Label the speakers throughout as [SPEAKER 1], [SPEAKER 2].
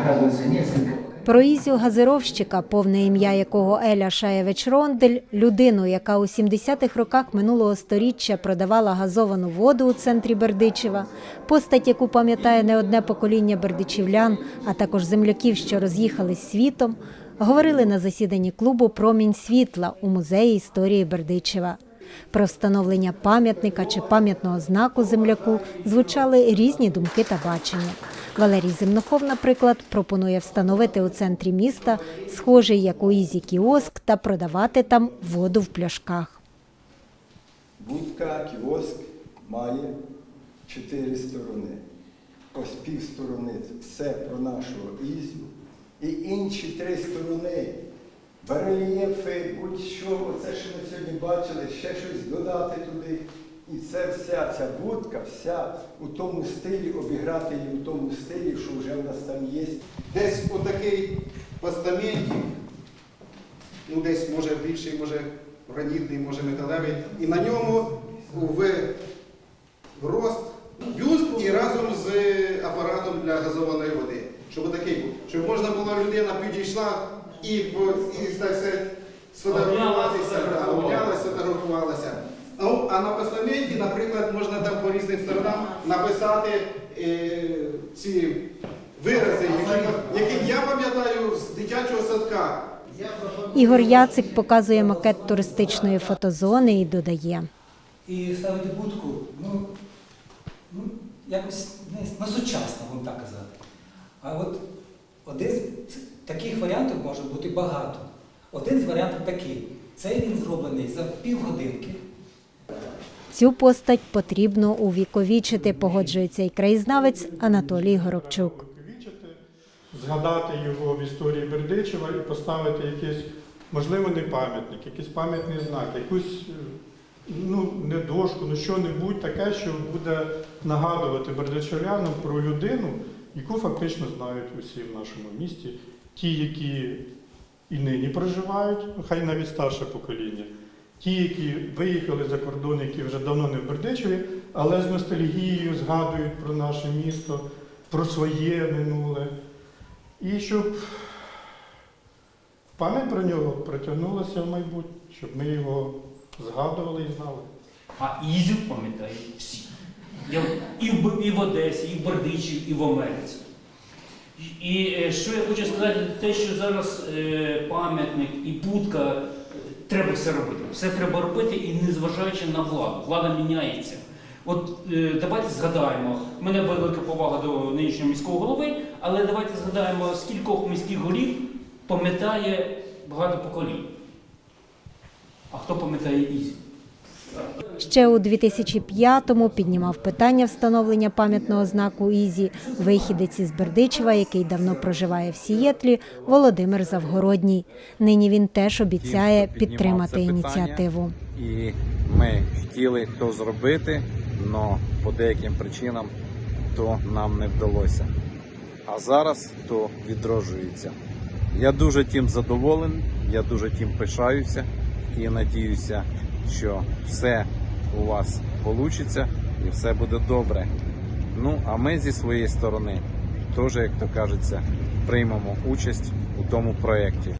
[SPEAKER 1] оказывается, несколько
[SPEAKER 2] Про Ізю газировщика, повне ім'я якого Еля Шаєвич Рондель, людину, яка у 70-х роках минулого сторіччя продавала газовану воду у центрі Бердичева, постать, яку пам'ятає не одне покоління бердичівлян, а також земляків, що роз'їхались світом, говорили на засіданні клубу Промінь світла у музеї історії Бердичева. Про встановлення пам'ятника чи пам'ятного знаку земляку звучали різні думки та бачення. Валерій Земнохов, наприклад, пропонує встановити у центрі міста схожий як у Ізі кіоск та продавати там воду в пляшках.
[SPEAKER 3] Будка, кіоск має чотири сторони. Ось пів сторони все про нашого Ізю. І інші три сторони. Барельєфи, будь-що, оце, що ми сьогодні бачили, ще щось додати туди. І це вся ця будка, вся у тому стилі, обіграти її у тому стилі, що вже в нас там є.
[SPEAKER 4] Десь отакий постаментик, ну десь може більший, може гранітний, може металевий, і на ньому в в рост бюст і разом з апаратом для газованої води. Щоб такий був. Щоб можна було людина підійшла і, і так сказати, сфотографуватися, обнялася, сфотографувалася. А, у- а на постаменті, наприклад, можна там по різним сторонам написати е, ці вирази, які, які я пам'ятаю з дитячого садка.
[SPEAKER 2] Ігор Яцик показує макет туристичної фотозони і додає.
[SPEAKER 5] і ставити будку, ну, ну якось не, ну, сучасно, будемо так казати. А от один з таких варіантів може бути багато. Один з варіантів такий. Цей він зроблений за півгодинки.
[SPEAKER 2] Цю постать потрібно увіковічити, погоджується і краєзнавець Анатолій Горобчук.
[SPEAKER 6] згадати його в історії Бердичева і поставити якийсь, можливо, не пам'ятник, якийсь пам'ятний знак, якусь е, ну, не дошку, ну що-небудь таке, що буде нагадувати бердичевлянам про людину, яку фактично знають усі в нашому місті, ті, які і нині проживають, хай навіть старше покоління. Ті, які виїхали за кордон, які вже давно не в Бердичеві, але з ностальгією згадують про наше місто, про своє минуле. І щоб пам'ять про нього протягнулася в майбутнє, щоб ми його згадували і знали.
[SPEAKER 7] А Ізю пам'ятають всі. Я і в, і в Одесі, і в Бердичі, і в Америці. І е, що я хочу сказати, те, що зараз е, пам'ятник і будка, треба все робити. Все треба робити і не зважаючи на владу. Влада міняється. От е, давайте згадаємо, в мене велика повага до нинішнього міського голови, але давайте згадаємо, скількох міських голів пам'ятає багато поколінь. А хто пам'ятає Ізю?
[SPEAKER 2] Ще у 2005-му піднімав питання встановлення пам'ятного знаку Ізі вихідець із Бердичева, який давно проживає в Сієтлі, Володимир Завгородній. Нині він теж обіцяє підтримати ініціативу.
[SPEAKER 8] І ми хотіли то зробити, але по деяким причинам то нам не вдалося. А зараз то відроджується. Я дуже тим задоволений, я дуже тим пишаюся і надіюся, що все у вас вийде і все буде добре. Ну, а ми зі своєї сторони теж, як то кажеться, приймемо участь у тому проєкті.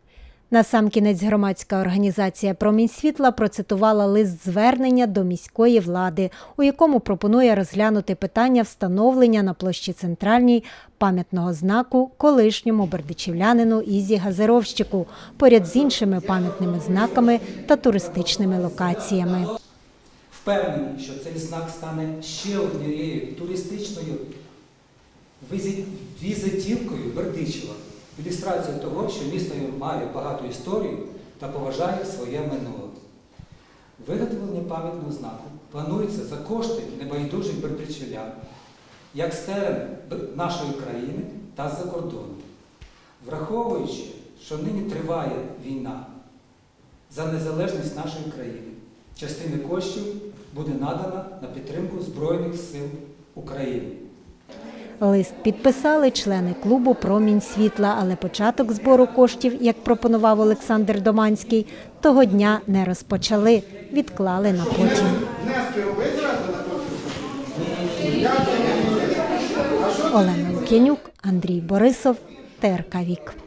[SPEAKER 2] Насамкінець громадська організація Промінь світла процитувала лист звернення до міської влади, у якому пропонує розглянути питання встановлення на площі центральній пам'ятного знаку колишньому бердичівлянину Ізі Газировщику поряд з іншими пам'ятними знаками та туристичними локаціями.
[SPEAKER 5] Впевнені, що цей знак стане ще однією туристичною візит- візитівкою Бердичева. Ілюстрація того, що місто має багату історію та поважає своє минуле. Виготовлення пам'ятного знаку планується за кошти небайдужих бердичевлян, як з терен нашої країни та з-за кордону. Враховуючи, що нині триває війна за незалежність нашої країни, частина коштів буде надана на підтримку Збройних сил України.
[SPEAKER 2] Лист підписали члени клубу Промінь світла, але початок збору коштів, як пропонував Олександр Доманський, того дня не розпочали, відклали на потім. Олена Лук'янюк, Андрій Борисов, ТРК Вік.